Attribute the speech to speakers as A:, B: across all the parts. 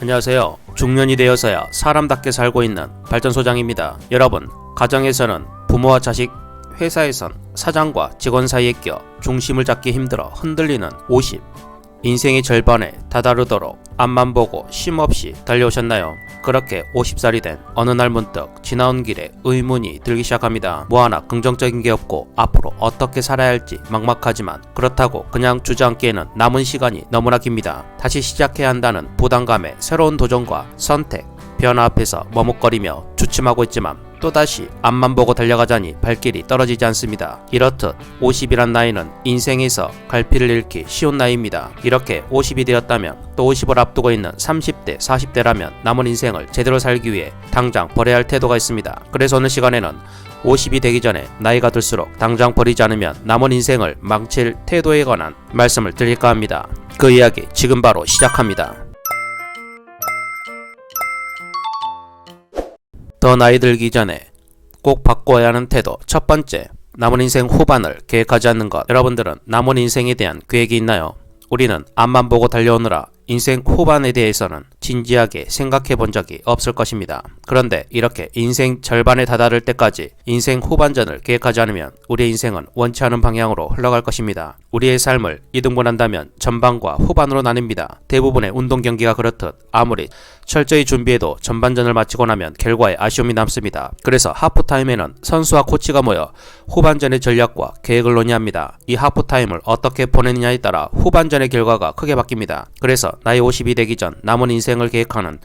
A: 안녕하세요. 중년이 되어서야 사람답게 살고 있는 발전소장입니다. 여러분, 가정에서는 부모와 자식, 회사에선 사장과 직원 사이에 껴 중심을 잡기 힘들어 흔들리는 50. 인생의 절반에 다다르도록 앞만 보고 쉼없이 달려오셨나요? 그렇게 50살이 된 어느 날 문득 지나온 길에 의문이 들기 시작합니다. 뭐 하나 긍정적인 게 없고 앞으로 어떻게 살아야 할지 막막하지만 그렇다고 그냥 주저앉기에는 남은 시간이 너무나 깁니다. 다시 시작해야 한다는 부담감에 새로운 도전과 선택, 변화 앞에서 머뭇거리며 주춤하고 있지만 또다시 앞만 보고 달려가자니 발길이 떨어지지 않습니다. 이렇듯 50이란 나이는 인생에서 갈피를 잃기 쉬운 나이입니다. 이렇게 50이 되었다면 또 50을 앞두고 있는 30대, 40대라면 남은 인생을 제대로 살기 위해 당장 버려야 할 태도가 있습니다. 그래서 오늘 시간에는 50이 되기 전에 나이가 들수록 당장 버리지 않으면 남은 인생을 망칠 태도에 관한 말씀을 드릴까 합니다. 그 이야기 지금 바로 시작합니다. 더 나이 들기 전에 꼭 바꿔야 하는 태도. 첫 번째, 남은 인생 후반을 계획하지 않는 것. 여러분들은 남은 인생에 대한 계획이 있나요? 우리는 앞만 보고 달려오느라 인생 후반에 대해서는 진지하게 생각해 본 적이 없을 것입니다. 그런데 이렇게 인생 절반에 다다를 때까지 인생 후반전을 계획하지 않으면 우리의 인생은 원치 않은 방향으로 흘러갈 것입니다. 우리의 삶을 이등분한다면 전반과 후반으로 나뉩니다. 대부분의 운동 경기가 그렇듯 아무리 철저히 준비해도 전반전을 마치고 나면 결과에 아쉬움이 남습니다. 그래서 하프타임에는 선수와 코치가 모여 후반전의 전략과 계획을 논의합니다. 이 하프타임을 어떻게 보내느냐에 따라 후반전의 결과가 크게 바뀝니다. 그래서 나이 50이 되기 전 남은 인생을 계획하는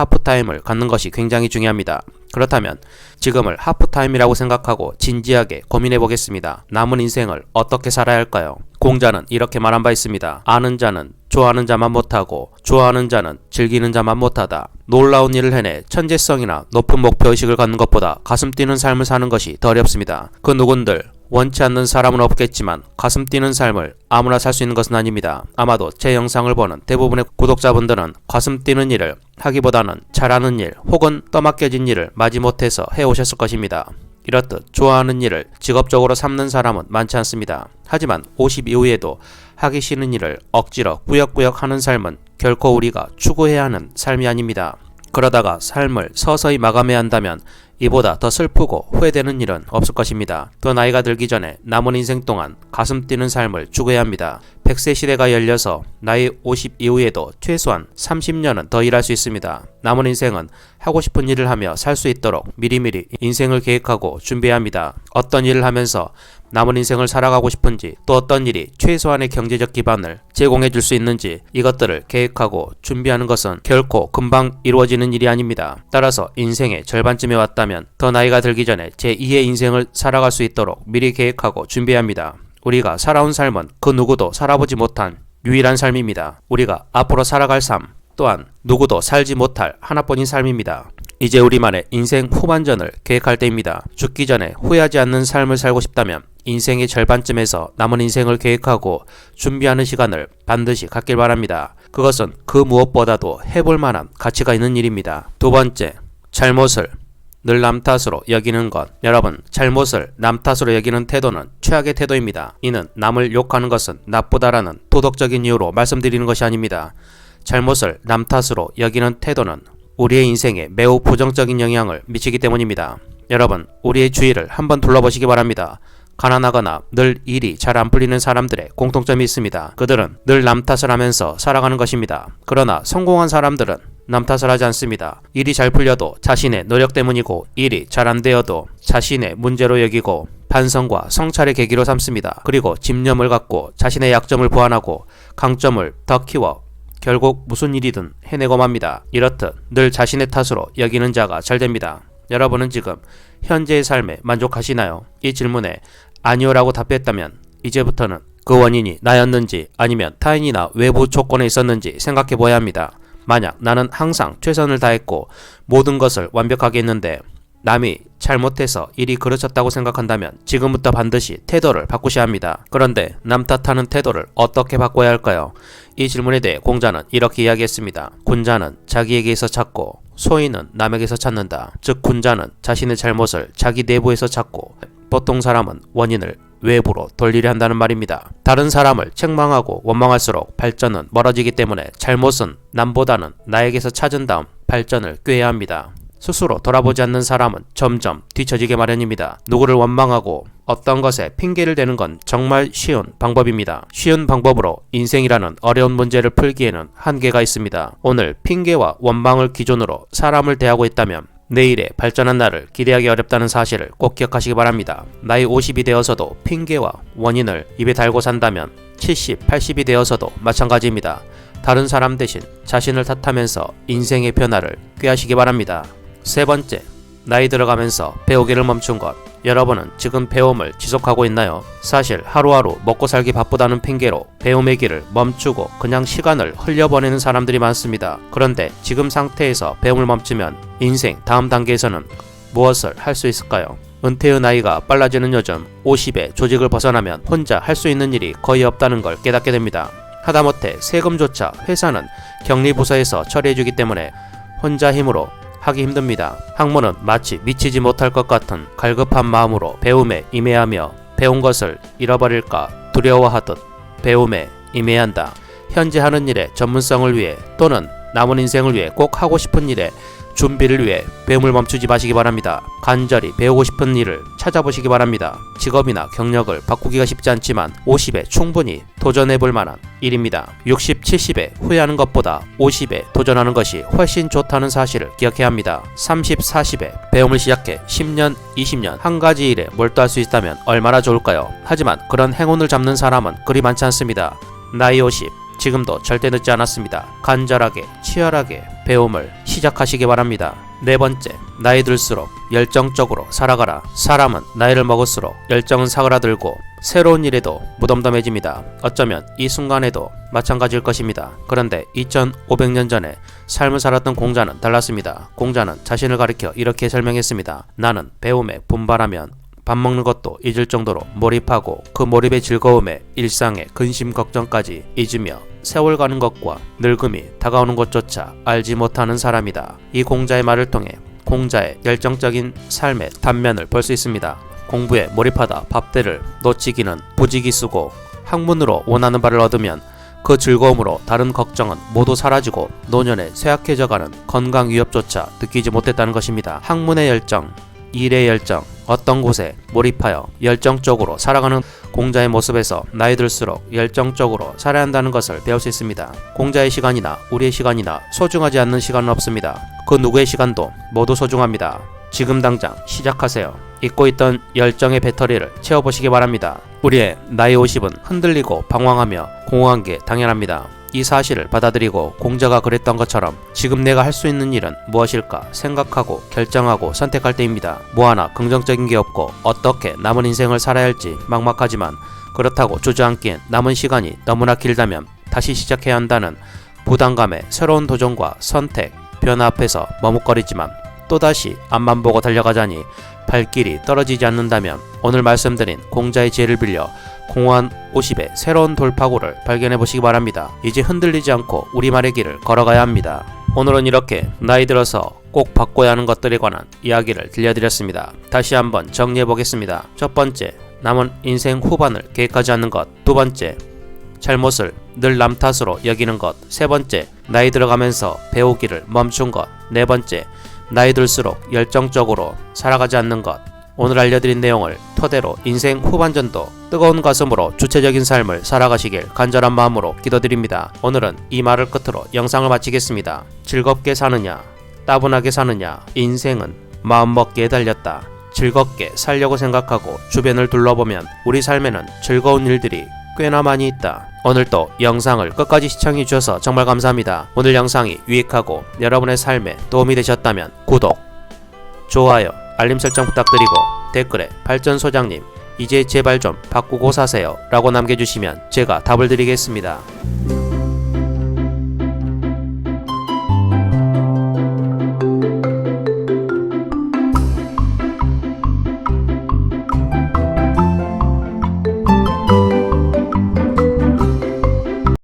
A: 하프타임을 갖는 것이 굉장히 중요합니다. 그렇다면 지금을 하프타임이라고 생각하고 진지하게 고민해 보겠습니다. 남은 인생을 어떻게 살아야 할까요? 공자는 이렇게 말한 바 있습니다. 아는 자는 좋아하는 자만 못하고 좋아하는 자는 즐기는 자만 못하다. 놀라운 일을 해내 천재성이나 높은 목표의식을 갖는 것보다 가슴 뛰는 삶을 사는 것이 더 어렵습니다. 그 누군들 원치 않는 사람은 없겠지만 가슴 뛰는 삶을 아무나 살 수 있는 것은 아닙니다. 아마도 제 영상을 보는 대부분의 구독자분들은 가슴 뛰는 일을 하기보다는 잘하는 일 혹은 떠맡겨진 일을 마지못해서 해오셨을 것입니다. 이렇듯 좋아하는 일을 직업적으로 삼는 사람은 많지 않습니다. 하지만 50 이후에도 하기 싫은 일을 억지로 꾸역꾸역 하는 삶은 결코 우리가 추구해야 하는 삶이 아닙니다. 그러다가 삶을 서서히 마감해야 한다면 이보다 더 슬프고 후회되는 일은 없을 것입니다. 더 나이가 들기 전에 남은 인생 동안 가슴 뛰는 삶을 추구해야 합니다. 100세 시대가 열려서 나이 50 이후에도 최소한 30년은 더 일할 수 있습니다. 남은 인생은 하고 싶은 일을 하며 살 수 있도록 미리미리 인생을 계획하고 준비해야 합니다. 어떤 일을 하면서 남은 인생을 살아가고 싶은지 또 어떤 일이 최소한의 경제적 기반을 제공해 줄 수 있는지 이것들을 계획하고 준비하는 것은 결코 금방 이루어지는 일이 아닙니다. 따라서 인생의 절반쯤에 왔다면 더 나이가 들기 전에 제2의 인생을 살아갈 수 있도록 미리 계획하고 준비해야 합니다. 우리가 살아온 삶은 그 누구도 살아보지 못한 유일한 삶입니다. 우리가 앞으로 살아갈 삶 또한 누구도 살지 못할 하나뿐인 삶입니다. 이제 우리만의 인생 후반전을 계획할 때입니다. 죽기 전에 후회하지 않는 삶을 살고 싶다면 인생의 절반쯤에서 남은 인생을 계획하고 준비하는 시간을 반드시 갖길 바랍니다. 그것은 그 무엇보다도 해볼 만한 가치가 있는 일입니다. 두 번째, 잘못을 늘 남 탓으로 여기는 것. 여러분, 잘못을 남 탓으로 여기는 태도는 최악의 태도입니다. 이는 남을 욕하는 것은 나쁘다라는 도덕적인 이유로 말씀드리는 것이 아닙니다. 잘못을 남 탓으로 여기는 태도는 우리의 인생에 매우 부정적인 영향을 미치기 때문입니다. 여러분, 우리의 주위를 한번 둘러보시기 바랍니다. 가난하거나 늘 일이 잘 안 풀리는 사람들의 공통점이 있습니다. 그들은 늘 남 탓을 하면서 살아가는 것입니다. 그러나 성공한 사람들은 남 탓을 하지 않습니다. 일이 잘 풀려도 자신의 노력 때문이고 일이 잘 안 되어도 자신의 문제로 여기고 반성과 성찰의 계기로 삼습니다. 그리고 집념을 갖고 자신의 약점을 보완하고 강점을 더 키워 결국 무슨 일이든 해내고 맙니다. 이렇듯 늘 자신의 탓으로 여기는 자가 잘 됩니다. 여러분은 지금 현재의 삶에 만족하시나요? 이 질문에 아니오라고 답했다면 이제부터는 그 원인이 나였는지 아니면 타인이나 외부 조건에 있었는지 생각해 보아야 합니다. 만약 나는 항상 최선을 다했고 모든 것을 완벽하게 했는데 남이 잘못해서 일이 그르쳤다고 생각한다면 지금부터 반드시 태도를 바꾸셔야 합니다. 그런데 남 탓하는 태도를 어떻게 바꿔야 할까요? 이 질문에 대해 공자는 이렇게 이야기했습니다. 군자는 자기에게서 찾고 소인은 남에게서 찾는다. 즉 군자는 자신의 잘못을 자기 내부에서 찾고 보통 사람은 원인을 외부로 돌리려 한다는 말입니다. 다른 사람을 책망하고 원망할수록 발전은 멀어지기 때문에 잘못은 남보다는 나에게서 찾은 다음 발전을 꾀해야 합니다. 스스로 돌아보지 않는 사람은 점점 뒤처지게 마련입니다. 누구를 원망하고 어떤 것에 핑계를 대는 건 정말 쉬운 방법입니다. 쉬운 방법으로 인생이라는 어려운 문제를 풀기에는 한계가 있습니다. 오늘 핑계와 원망을 기준으로 사람을 대하고 있다면 내일의 발전한 날을 기대하기 어렵다는 사실을 꼭 기억하시기 바랍니다. 나이 50이 되어서도 핑계와 원인을 입에 달고 산다면 70, 80이 되어서도 마찬가지입니다. 다른 사람 대신 자신을 탓하면서 인생의 변화를 꾀하시기 바랍니다. 세 번째, 나이 들어가면서 배우기를 멈춘 것. 여러분은 지금 배움을 지속하고 있나요? 사실 하루하루 먹고 살기 바쁘다는 핑계로 배움의 길을 멈추고 그냥 시간을 흘려보내는 사람들이 많습니다. 그런데 지금 상태에서 배움을 멈추면 인생 다음 단계에서는 무엇을 할 수 있을까요? 은퇴의 나이가 빨라지는 요즘 50에 조직을 벗어나면 혼자 할 수 있는 일이 거의 없다는 걸 깨닫게 됩니다. 하다못해 세금조차 회사는 격리부서에서 처리해주기 때문에 혼자 힘으로 하기 힘듭니다. 학문은 마치 미치지 못할 것 같은 갈급한 마음으로 배움에 임해하며 배운 것을 잃어버릴까 두려워하듯 배움에 임해야 한다. 현재 하는 일의 전문성을 위해 또는 남은 인생을 위해 꼭 하고 싶은 일에 준비를 위해 배움을 멈추지 마시기 바랍니다. 간절히 배우고 싶은 일을 찾아보시기 바랍니다. 직업이나 경력을 바꾸기가 쉽지 않지만 50에 충분히 도전해 볼 만한 일입니다. 60, 70에 후회하는 것보다 50에 도전하는 것이 훨씬 좋다는 사실을 기억해야 합니다. 30, 40에 배움을 시작해 10년, 20년 한 가지 일에 몰두할 수 있다면 얼마나 좋을까요? 하지만 그런 행운을 잡는 사람은 그리 많지 않습니다. 나이 50, 지금도 절대 늦지 않았습니다. 간절하게, 치열하게 배움을 시작하시기 바랍니다. 네 번째, 나이 들수록 열정적으로 살아가라. 사람은 나이를 먹을수록 열정은 사그라들고 새로운 일에도 무덤덤해집니다. 어쩌면 이 순간에도 마찬가지일 것입니다. 그런데 2500년 전에 삶을 살았던 공자는 달랐습니다. 공자는 자신을 가리켜 이렇게 설명했습니다. 나는 배움에 분발하면 밥 먹는 것도 잊을 정도로 몰입하고 그 몰입의 즐거움에 일상의 근심 걱정까지 잊으며 세월 가는 것과 늙음이 다가오는 것조차 알지 못하는 사람이다. 이 공자의 말을 통해 공자의 열정적인 삶의 단면을 볼 수 있습니다. 공부에 몰입하다 밥대를 놓치기는 부지기수고 학문으로 원하는 바를 얻으면 그 즐거움으로 다른 걱정은 모두 사라지고 노년에 쇠약해져가는 건강 위협조차 느끼지 못했다는 것입니다. 학문의 열정, 일의 열정, 어떤 곳에 몰입하여 열정적으로 살아가는 공자의 모습에서 나이 들수록 열정적으로 살아야 한다는 것을 배울 수 있습니다. 공자의 시간이나 우리의 시간이나 소중하지 않는 시간은 없습니다. 그 누구의 시간도 모두 소중합니다. 지금 당장 시작하세요. 잊고 있던 열정의 배터리를 채워보시기 바랍니다. 우리의 나이 50은 흔들리고 방황하며 공허한 게 당연합니다. 이 사실을 받아들이고 공자가 그랬던 것처럼 지금 내가 할 수 있는 일은 무엇일까 생각하고 결정하고 선택할 때입니다. 뭐 하나 긍정적인 게 없고 어떻게 남은 인생을 살아야 할지 막막하지만 그렇다고 주저앉기엔 남은 시간이 너무나 길다면 다시 시작해야 한다는 부담감에 새로운 도전과 선택, 변화 앞에서 머뭇거리지만 또다시 앞만 보고 달려가자니 발길이 떨어지지 않는다면 오늘 말씀드린 공자의 지혜를 빌려 공허한 50의 새로운 돌파구를 발견해 보시기 바랍니다. 이제 흔들리지 않고 우리말의 길을 걸어가야 합니다. 오늘은 이렇게 나이 들어서 꼭 바꿔야 하는 것들에 관한 이야기를 들려드렸습니다. 다시 한번 정리해 보겠습니다. 첫 번째, 남은 인생 후반을 계획하지 않는 것. 두 번째, 잘못을 늘 남 탓으로 여기는 것. 세 번째, 나이 들어가면서 배우기를 멈춘 것. 네 번째, 나이 들수록 열정적으로 살아가지 않는 것. 오늘 알려드린 내용을 토대로 인생 후반전도 뜨거운 가슴으로 주체적인 삶을 살아가시길 간절한 마음으로 기도드립니다. 오늘은 이 말을 끝으로 영상을 마치겠습니다. 즐겁게 사느냐, 따분하게 사느냐, 인생은 마음먹기에 달렸다. 즐겁게 살려고 생각하고 주변을 둘러보면 우리 삶에는 즐거운 일들이 꽤나 많이 있다. 오늘도 영상을 끝까지 시청해 주셔서 정말 감사합니다. 오늘 영상이 유익하고 여러분의 삶에 도움이 되셨다면 구독, 좋아요, 알림 설정 부탁드리고 댓글에 발전 소장님 이제 제발 좀 바꾸고 사세요 라고 남겨주시면 제가 답을 드리겠습니다.